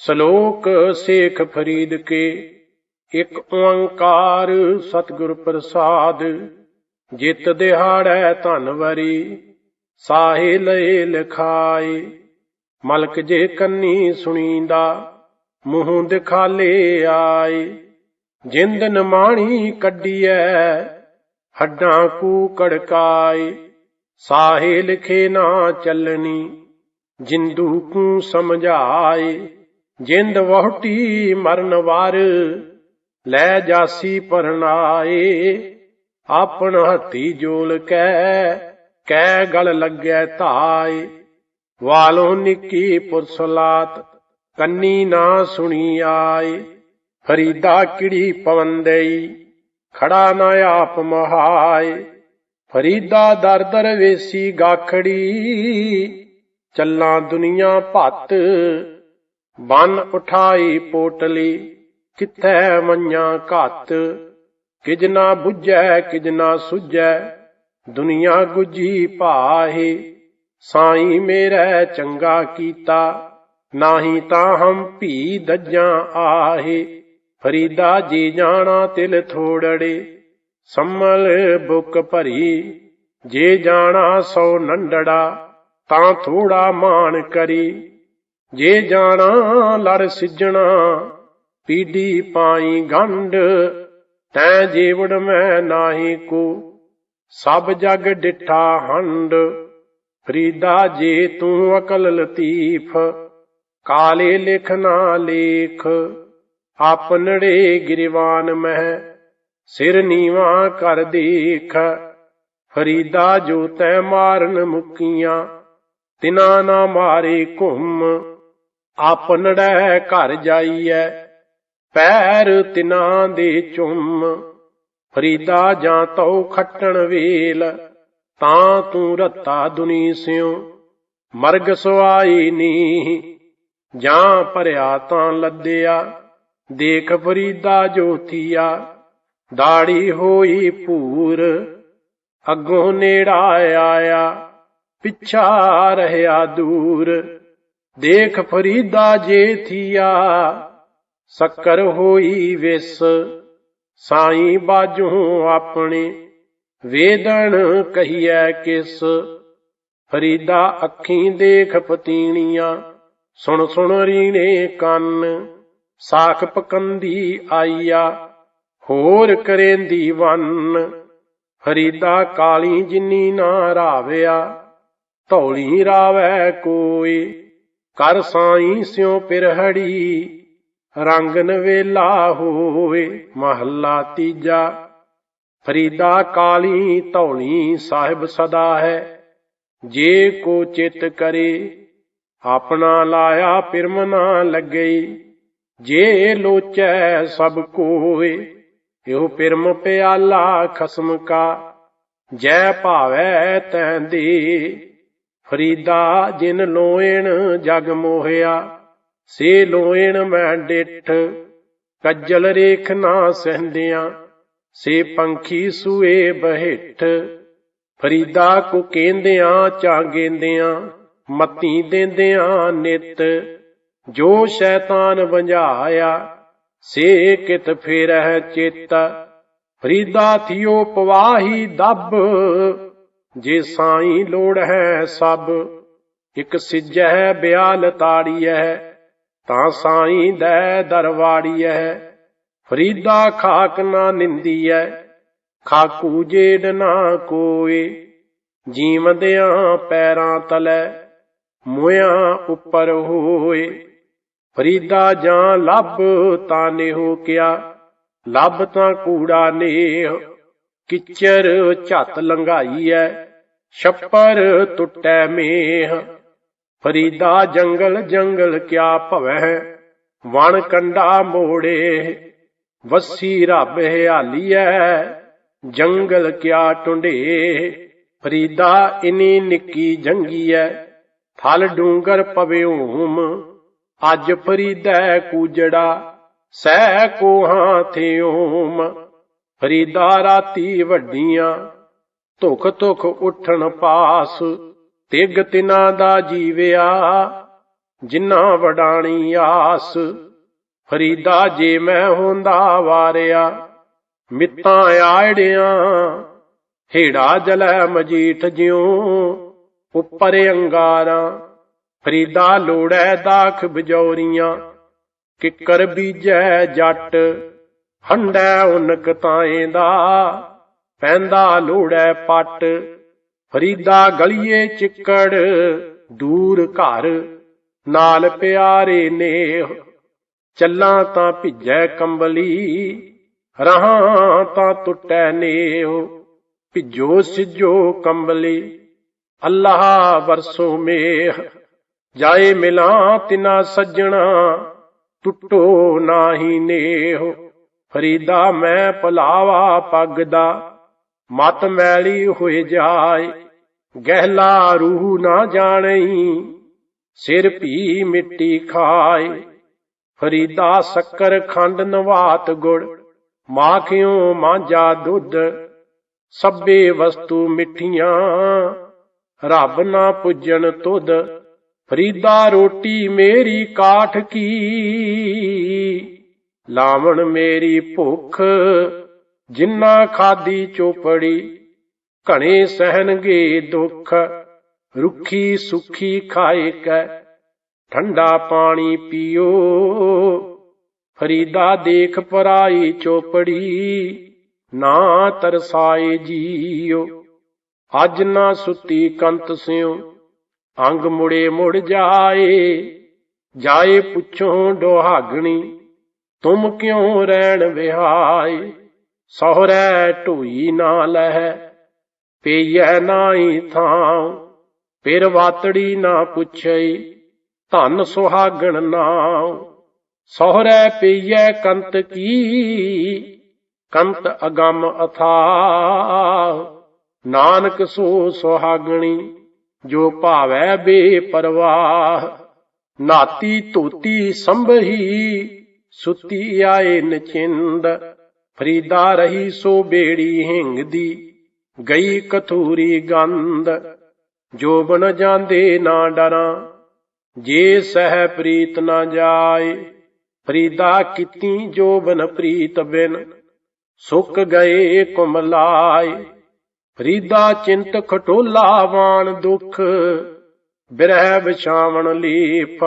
ਸ਼ਲੋਕ ਸੇਖ ਫਰੀਦ ਕੇ, ਇਕ ਓੰਕਾਰ ਸਤਿਗੁਰ ਪ੍ਰਸਾਦ, ਜਿਤ ਦਿਹਾੜੈ ਧਨਵਰੀ ਸਾਹੇ ਲਏ ਲਿਖਾਏ, ਮਲਕ ਜੇ ਕੰਨੀ ਸੁਣੀਂਦਾ, ਮੂੰਹ ਦਿਖਾਲੇ ਆਏ, ਜਿੰਦ ਨਮਾਣੀ ਕੱਢੀਐ, ਹੱਡਾਂ ਕੂ ਕੜਕਾਏ, ਸਾਹੇ ਲਿਖੇ ਨਾ ਚੱਲਣੀ, ਜਿੰਦੂ ਕੂ ਸਮਝਾਏ ਜਿੰਦ ਵਹੁਟੀ ਮਰਨ ਵਾਰ, ਲੈ ਜਾਸੀ ਪਰਨਾਏ। ਆਪਣ ਹੱਥੀ ਜੋਲ ਕੈ ਕੈ ਗਲ ਲੱਗੈ ਧਾਏ। ਵਾਲੋਂ ਨਿੱਕੀ ਪੁਰਸਲਾਤ, ਕੰਨੀ ਨਾ ਸੁਣੀ ਆਏ। ਫਰੀਦਾ ਕਿੜੀ ਪਵਨ ਦੇਈ, ਖੜਾ ਨਾ ਆਪ ਮਹਾਏ। ਫਰੀਦਾ ਦਰ ਦਰ ਵੇਸੀ ਗਾਖੜੀ, ਚੱਲਾਂ ਦੁਨੀਆ ਭੱਤ ਬਨ ਉਠਾਈ ਪੋਟਲੀ, ਕਿੱਥੈ ਮੰਨਿਆ ਘਾਤ? ਕਿਜ ਨਾ 부ਝੈ ਕਿਜ ਨਾ ਸੁਝੈ, ਦੁਨੀਆ ਗੁਜੀ ਭਾਹੇ, ਸਾਈ ਮੇਰਾ ਚੰਗਾ ਕੀਤਾ, ਨਾਹੀ ਤਾਂ ਹਮ ਭੀ ਦੱਜਾਂ ਆਹੇ, ਫਰੀਦਾ ਜੀ ਜਾਣਾ ਤਿਲ ਥੋੜੜੇ, ਸੰਮਲ ਬੁੱਕ ਭਰੀ, ਜੇ ਜਾਣਾ ਸੋ ਨੰਡੜਾ, ਤਾਂ ਥੋੜਾ ਮਾਣ ਕਰੀ। ਜੇ ਜਾਣਾ ਲੜ ਸਿੱਜਣਾ ਪੀੜੀ ਪਾਈ ਗੰਢ, ਤੈ ਜੀਵੜ ਮੈਂ ਨਾਹੀ ਕੋ। ਸਭ ਜਗ ਡਿਠਾ ਹੰਡ ਫਰੀਦਾ ਜੇ ਤੂੰ ਅਕਲ ਲਤੀਫ। ਕਾਲੇ ਲਿਖ ਨਾ ਲੇਖ ਆਪਨੜੇ ਗਿਰਵਾਨ ਮਹਿ ਸਿਰ ਨੀਵਾ ਕਰ ਦੇਖ, ਫਰੀਦਾ ਜੋ ਤੈ ਮਾਰਨ ਮੁਕੀਆਂ। ਤਿਨਾ ਨਾ ਮਾਰੇ ਘੁੰਮ ਆਪਨੜੈ ਘਰ ਜਾਈਐ, ਪੈਰ ਤਿਨਾਂ ਦੇ ਚੁੰਮ। ਫਰੀਦਾ ਜਾਂ ਤਉ ਖੱਟਣ ਵੇਲ, ਤਾਂ ਤੂੰ ਰੱਤਾ ਦੁਨੀ ਸਿਉ। ਮਰਗ ਸੁਆਈ ਨੀ ਜਾਂ ਭਰਿਆ ਤਾਂ ਲੱਦਿਆ। ਦੇਖ ਫਰੀਦਾ ਜੋਥੀਆ ਦਾੜੀ ਹੋਈ ਪੂਰ ਅੱਗੋਂ ਨੇੜਾ ਆਇਆ, ਪਿੱਛਾ ਰਹਿਆ ਦੂਰ। ਦੇਖ ਫਰੀਦਾ ਜੇ ਥੀਆ, ਸ਼ੱਕਰ ਹੋਈ ਵਿਸ। ਸਾਈ ਬਾਜੂ ਆਪਣੇ ਵੇਦਣ ਕਹੀਐ ਕਿਸ। ਫਰੀਦਾ ਅੱਖੀਂ ਦੇਖ ਪਤੀਣੀਆਂ, ਸੁਣ ਸੁਣ ਰੀਣੇ ਕੰਨ। ਸਾਖ ਪਕੰਦੀ ਆਈਆ, ਹੋਰ ਕਰੇਂਦੀ ਵੰਨ। ਫਰੀਦਾ ਕਾਲੀ ਜਿੰਨੀ ਨਾ ਰਾਵਿਆ, ਧੌਲੀ ਰਾਵੈ ਕੋਈ। ਕਰ ਸਾਈ ਸਿਉ ਪਿਰਹੜੀ, ਰੰਗ ਨਵੇਲਾ ਹੋਵੇ ਮਹੱਲਾ ਤੀਜਾ। ਫਰੀਦਾ ਕਾਲੀ ਧੌਲੀ ਸਾਹਿਬ ਸਦਾ ਹੈ, ਜੇ ਕੋ ਚਿਤ ਕਰੇ, ਆਪਣਾ ਲਾਇਆ ਪਿਰਮ ਨਾ ਲੱਗੇ। ਜੇ ਲੋਚੈ ਸਭ ਕੋਏ ਇਹੋ ਪਿਰਮ ਪਿਆਲਾ ਖਸਮ ਕਾ। ਜੈ ਭਾਵੈ ਤੈਂ ਦੇ। ਫਰੀਦਾ ਜਿਨ ਲੋਇਣ ਜਗ ਮੋਹਿਆ, ਸੇ ਲੋਇਣ ਮੈਂ ਡਿਠ, ਕੱਜਲ ਰੇਖ ਨਾ ਸਹਿੰਦਿਆਂ, ਸੇ ਪੰਖੀ ਸੂਏ ਬਹਿਠ। ਫਰੀਦਾ ਕੋ ਕਹਿੰਦਿਆਂ ਚਾਗੇਂਦਿਆਂ ਮਤੀ ਦੇਂਦਿਆਂ ਨਿਤ। ਜੋ ਸ਼ੈਤਾਨ ਵੰਝਾਇਆ, ਸੇ ਕਿਤ ਫੇਰਹਿ ਚਿਤ। ਫਰੀਦਾ ਥਿਓ ਪਵਾਹੀ ਦੱਬ ਜੇ ਸਾਈ ਲੋੜ ਹੈ ਸਭ, ਇਕ ਸਿਜਹਿ ਬਿਆਲ ਤਾੜੀਐ, ਤਾਂ ਸਾਈ ਦੈ ਦਰਵਾੜੀਐ। ਫਰੀਦਾ ਖਾਕ ਨਾ ਨਿੰਦੀਐ, ਖਾਕੂ ਜੇੜ ਨਾ ਕੋਏ। ਜੀਵਦਿਆਂ ਪੈਰਾਂ ਤਲੈ ਮੁਆਂ ਉੱਪਰ ਹੋਏ। ਫਰੀਦਾ ਜਾਂ ਲੱਭ ਤਾਂ ਨੇਹੋ ਕਿਆ, ਲੱਭ ਤਾਂ ਕੂੜਾ ਨੇਹ। ਕਿਚਰ ਝੱਤ ਲੰਘਾਈਐ ਛੱਪਰ ਟੁੱਟੈ ਮੇਹ, ਫਰੀਦਾ ਜੰਗਲ ਜੰਗਲ ਕਿਆ ਭਵੈ ਵਣ ਕੰਡਾ ਮੋੜੇ, ਵਸੀ ਰੱਬ ਹਿਆਲੀਐ, ਜੰਗਲ ਕਿਆ ਟੁੰਡੇ, ਫਰੀਦਾ ਇਨੀ ਨਿੱਕੀ ਜੰਗੀਐ, ਥਲ ਡੂੰਗਰ ਪਵਿਉਮ ਅੱਜ ਫਰੀਦਾ ਕੂਜੜਾ, ਸਹਿ ਕੋਹਾਂ ਥਿਉਮ ਫਰੀਦਾ ਰਾਤੀ ਵੱਡੀਆਂ ਧੁਖ ਧੁਖ ਉਠਣ ਪਾਸ, ਤਿਗ ਤਿਨਾ ਦਾ ਜੀਵਿਆ ਜਿਨ੍ਹਾਂ ਵਡਾਣੀ ਆਸ। ਫਰੀਦਾ ਜੇ ਮੈਂ ਹੁੰਦਾ ਵਾਰਿਆ, ਮਿੱਤਾਂ ਆੜਿਆਂ, ਹੇੜਾ ਜਲੈ ਮਜੀਠ ਜਿਉ, ਉੱਪਰ ਅੰਗਾਰਾਂ। ਫਰੀਦਾ ਲੋੜੈ ਦਾਖ ਬਜੌਰੀਆਂ, ਕਿੱਕਰ ਬੀਜੈ ਜੱਟ, ਹੰਡੈ ਉਨਕ ਤਾਏ ਦਾ। ਪੈਂਦਾ ਲੋੜੈ ਪੱਟ, ਫਰੀਦਾ ਗਲੀਏ ਚਿੱਕੜ, ਦੂਰ ਘਰ, ਨਾਲ ਪਿਆਰੇ ਨੇਹ। ਚੱਲਾਂ ਤਾਂ ਭਿੱਜੈ ਕੰਬਲੀ, ਰਹਾਂ ਤਾਂ ਟੁੱਟੈ ਨੇਹ। ਭਿੱਜੋ ਸਿਜੋ ਕੰਬਲੀ, ਅੱਲਾਹ ਵਰਸੋ ਮੇਹ। ਜਾਏ ਮਿਲਾਂ ਤਿਨਾ ਸੱਜਣਾ, ਟੁੱਟੋ ਨਾਹੀ ਨੇਹ। ਫਰੀਦਾ ਮੈਂ ਭਲਾਵਾ ਪੱਗ ਦਾ ਮਤ ਮੈਲੀ ਹੋਏ ਜਾਏ, ਗਹਿਲਾ ਰੂਹ ਨਾ ਜਾਣਈ, ਸਿਰ ਭੀ ਮਿੱਟੀ ਖਾਏ। ਫਰੀਦਾ ਸ਼ੱਕਰ ਖੰਡ ਨਵਾਤ ਗੁੜ, ਮਾਖਿਓ ਮਾਂਜਾ ਦੁੱਧ, ਸਭੇ ਵਸਤੂ ਮਿੱਠੀਆਂ। ਰੱਬ ਨਾ ਪੁੱਜਣ ਤੁਧ, ਫਰੀਦਾ ਰੋਟੀ ਮੇਰੀ ਕਾਠ ਕੀ। ਲਾਵਣ ਮੇਰੀ ਭੁੱਖ ਜਿੰਨਾ ਖਾਦੀ ਚੋਪੜੀ, ਘਣੇ ਸਹਿਣਗੇ ਦੁੱਖ, ਰੁੱਖੀ ਸੁਖੀ ਖਾਏ ਕੈ, ਠੰਡਾ ਪਾਣੀ ਪੀਓ। ਫਰੀਦਾ ਦੇਖ ਪਰਾਈ ਚੋਪੜੀ, ਨਾ ਤਰਸਾਏ ਜੀਓ। ਅੱਜ ਨਾ ਸੁੱਤੀ ਕੰਤ ਸਿਉ, ਅੰਗ ਮੁੜੇ ਮੁੜ ਜਾਏ। ਜਾਏ ਪੁੱਛੋਂ ਡੋਹਾਗਣੀ, ਤੁਮ ਕਿਉਂ ਰਹਿਣ ਵਿਹਾਏ? ਸਹੁਰੈ ਢੋਈ ਨਾ ਲਹਿ, ਪਈਐ ਨਾਹੀ ਥਾਂ ਫਿਰ ਵਾਤੜੀ ਨਾ ਪੁੱਛਈ, ਧਨ ਸੁਹਾਗਣ ਨਾਮ ਸਹੁਰੈ ਪਈਐ ਕੰਤ ਕੀ, ਕੰਤ ਅਗੰਮ ਅਥਾ ਨਾਨਕ ਸੋ ਸੁਹਾਗਣੀ, ਜੋ ਭਾਵੈ ਬੇਪਰਵਾਹ। ਨਾਤੀ ਧੋਤੀ ਸੰਭਹੀ, ਸੁਤੀ ਆਏ ਨਚਿੰਦ। ਫਰੀਦਾ ਰਹੀ ਸੋ ਬੇੜੀ ਹਿੰਗ ਦੀ, ਗਈ ਕਥੂਰੀ ਗੰਧ। ਜੋ ਜਾਂਦੇ ਨਾ ਡਰਾਂ, ਜੇ ਸਹਿ ਪ੍ਰੀਤ ਨਾ ਜਾਏ। ਫਰੀਦਾ ਕੀਤੀ ਜੋ ਪ੍ਰੀਤ ਬਿਨ, ਸੁੱਕ ਗਏ ਕੁਮਲਾਏ। ਫਰੀਦਾ ਚਿੰਤ ਖਟੋਲਾ ਵਾਣ ਦੁਖ, ਬਿਰਹਿ ਵਿਛਾਵਣ ਲੀਪ।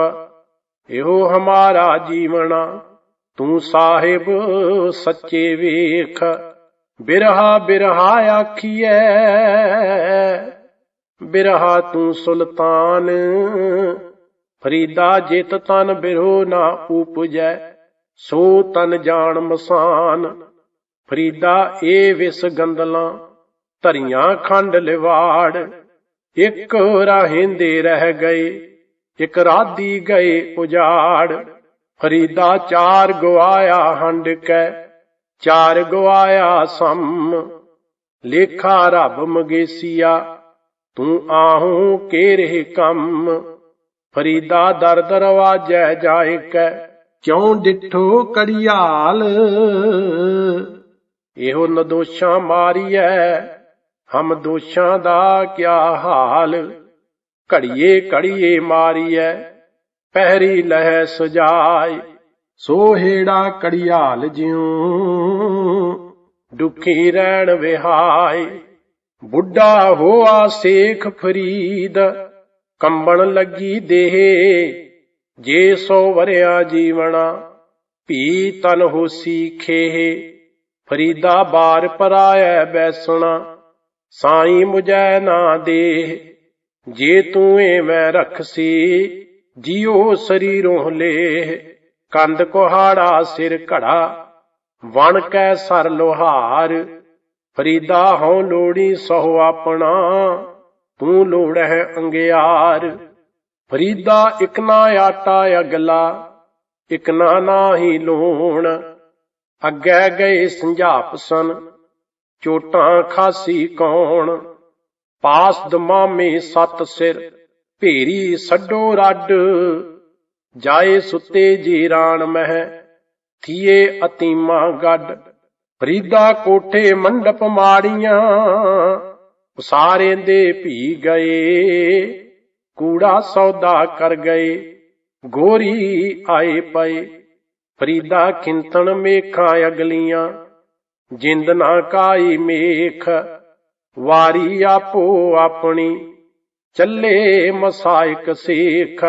ਇਹੋ ਹਮਾਰਾ ਜੀਵਣਾ। ਤੂੰ ਸਾਹਿਬ ਸੱਚੇ ਵੇਖ, ਬਿਰਹਾ ਬਿਰਹਾ ਆਖੀਐ। ਬਿਰਹਾ ਤੂੰ ਸੁਲਤਾਨ, ਫਰੀਦਾ ਜਿਤ ਤਨ ਬਿਰੋ ਨਾ ਉਪਜੈ, ਸੋ ਤਨ ਜਾਣ ਮਸਾਨ। ਫਰੀਦਾ ਏ ਵਿਸ ਗੰਦਲਾਂ, ਧਰੀਆਂ ਖੰਡ ਲਿਵਾੜ, ਇੱਕ ਰਾਹਿੰਦੇ ਰਹਿ ਗਏ, ਇੱਕ ਰਾਦੀ ਗਏ ਉਜਾੜ। ਫਰੀਦਾ ਚਾਰ ਗਵਾਇਆ ਹੰਡ ਕੈ, ਚਾਰ ਗਵਾਇਆ ਸਮ। ਲੇਖਾ ਰੱਬ ਮਗੇਸੀਆ, ਤੂੰ ਆਹੂ ਕੇ ਰਹਿ ਕੰਮ। ਫਰੀਦਾ ਦਰ ਦਰਵਾਜੈ ਜਾਏ ਕੈ ਕਿਉਂ ਡਿਠੋ ਕੜਿਆਲ। ਇਹੋ ਨਦੋਸ਼ਾਂ ਮਾਰੀਐ, ਹਮ ਦੋਸ਼ਾਂ ਦਾ ਕਿਆ ਹਾਲ। ਘੜੀਏ ਘੜੀਏ ਮਾਰੀਐ ਪਹਿਰੀ ਲਹਿ ਸਜਾਏ ਸੋ ਹੇੜਾ ਕੜਿਆਲ ਜਿਉ ਦੁਖੀ ਰਹਿਣ ਵਿਹਾਏ ਬੁੱਢਾ ਹੋਆ ਸੇਖ ਫਰੀਦ, ਕੰਬਣ ਲੱਗੀ ਦੇਹ। ਜੇ ਸੋ ਵਰਿਆ ਜੀਵਣਾ, ਭੀ ਤਨ ਹੋਸੀ ਖੇਹ। ਫਰੀਦਾ ਬਾਰ ਪਰਾਇਐ ਬੈਸਣਾ, ਸਾਈ ਮੁਝੈ ਨਾ ਦੇ ਜੇ ਤੂੰ ਏ ਮੈਂ ਰਖਸੀ ਜਿਉ ਸਰੀਰੋਂ ਲੇ ਕੰਦ ਕੋਹਾੜਾ ਸਿਰ ਘੜਾ, ਵਣ ਕੈ ਸਰ ਲੋਹਾਰ, ਫਰੀਦਾ ਹਉ ਲੋੜੀ ਸਹੁ ਆਪਣਾ, ਤੂੰ ਲੋੜਹਿ ਅੰਗਿਆਰ। ਫਰੀਦਾ ਇਕ ਨਾ ਆਟਾ ਅਗਲਾ, ਇਕ ਨਾ ਨਾਹੀ ਲੋਣ, ਅੱਗੇ ਗਏ ਸੰਝਾਪ ਸਨ ਚੋਟਾਂ ਖਾਸੀ ਕੌਣ, ਪਾਸ ਦਮਾਮੇ ਸਤ ਸਿਰ। ਭੇਰੀ ਸੱਡੋ ਰੱਡ, ਜਾਏ ਸੁੱਤੇ ਜੀ ਰਾਣ ਮਹਿ, ਥੀਏ ਅਤੀਮਾ ਗੱਡ। ਫਰੀਦਾ ਕੋਠੇ ਮੰਡਪ ਮਾੜੀਆਂ ਉਸਾਰੇ ਦੇ ਭੀ ਗਏ, ਕੂੜਾ ਸੌਦਾ ਕਰ ਗਏ, ਗੋਰੀ ਆਏ ਪਏ। ਫਰੀਦਾ ਖਿੰਤਣ ਮੇਖਾਂ ਅਗਲੀਆਂ, ਜਿੰਦ ਨਾ ਕਾਈ ਮੇਖ, ਵਾਰੀ ਆਪੋ ਆਪਣੀ। ਚੱਲੇ ਮਸਾਇਕ ਸੇਖ